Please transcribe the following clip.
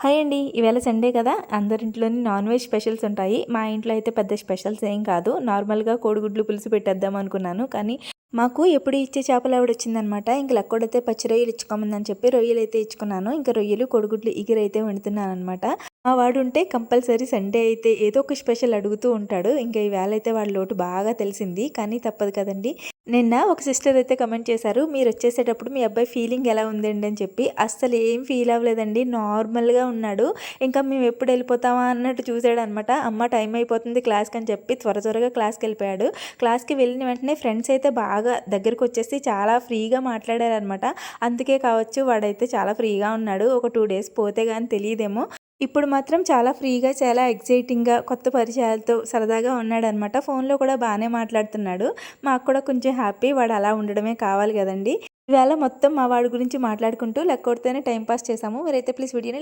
Hi అండి. ఈవేళ Sunday కదా? అందరింట్లోని నాన్ వెజ్ స్పెషల్స్ ఉంటాయి. మా ఇంట్లో అయితే పెద్ద స్పెషల్స్ ఏం కాదు. నార్మల్గా కోడిగుడ్లు పులుసు పెట్టేద్దాం అనుకున్నాను. కానీ మాకు ఎప్పుడు ఇచ్చే చేపలు ఆవిడ వచ్చిందనమాట. ఇంక లక్కడైతే పచ్చి రొయ్యలు ఇచ్చుకోమందని చెప్పి రొయ్యలు అయితే ఇచ్చుకున్నాను. ఇంకా రొయ్యలు కొడుగుడ్లు ఇగురైతే వండుతున్నాను అనమాట మా వాడు ఉంటే కంపల్సరీ సండే అయితే ఏదో ఒక స్పెషల్ అడుగుతూ ఉంటాడు. ఇంకా ఈవేళ అయితే వాళ్ళ లోటు బాగా తెలిసింది. కానీ తప్పదు కదండి. నిన్న ఒక సిస్టర్ అయితే కమెంట్ చేశారు మీరు వచ్చేసేటప్పుడు మీ అబ్బాయి ఫీలింగ్ ఎలా ఉందండి? అని చెప్పి. అస్సలు ఏం ఫీల్ అవ్వలేదండి. నార్మల్గా ఉన్నాడు. ఇంకా మేము ఎప్పుడు వెళ్ళిపోతామా అన్నట్టు చూసాడు అనమాట అమ్మ టైం అయిపోతుంది క్లాస్కి అని చెప్పి త్వర త్వరగా క్లాస్కి వెళ్ళిపోయాడు. క్లాస్కి వెళ్ళిన వెంటనే ఫ్రెండ్స్ అయితే బాగా దగ్గరికి వచ్చేసి చాలా ఫ్రీగా మాట్లాడారనమాట. అందుకే కావచ్చు వాడైతే చాలా ఫ్రీగా ఉన్నాడు. ఒక టూ డేస్ పోతే కానీ తెలియదేమో. ఇప్పుడు మాత్రం చాలా ఫ్రీగా చాలా ఎగ్జైటింగ్గా కొత్త పరిచయాలతో సరదాగా ఉన్నాడనమాట. ఫోన్లో కూడా బాగానే మాట్లాడుతున్నాడు. మాకు కూడా కొంచెం హ్యాపీ వాడు అలా ఉండడమే కావాలి కదండి. ఇవాళ మొత్తం మా వాడి గురించి మాట్లాడుకుంటూ లెక్కొడితేనే టైం పాస్ చేసాము మీరైతే ప్లీజ్ వీడియోని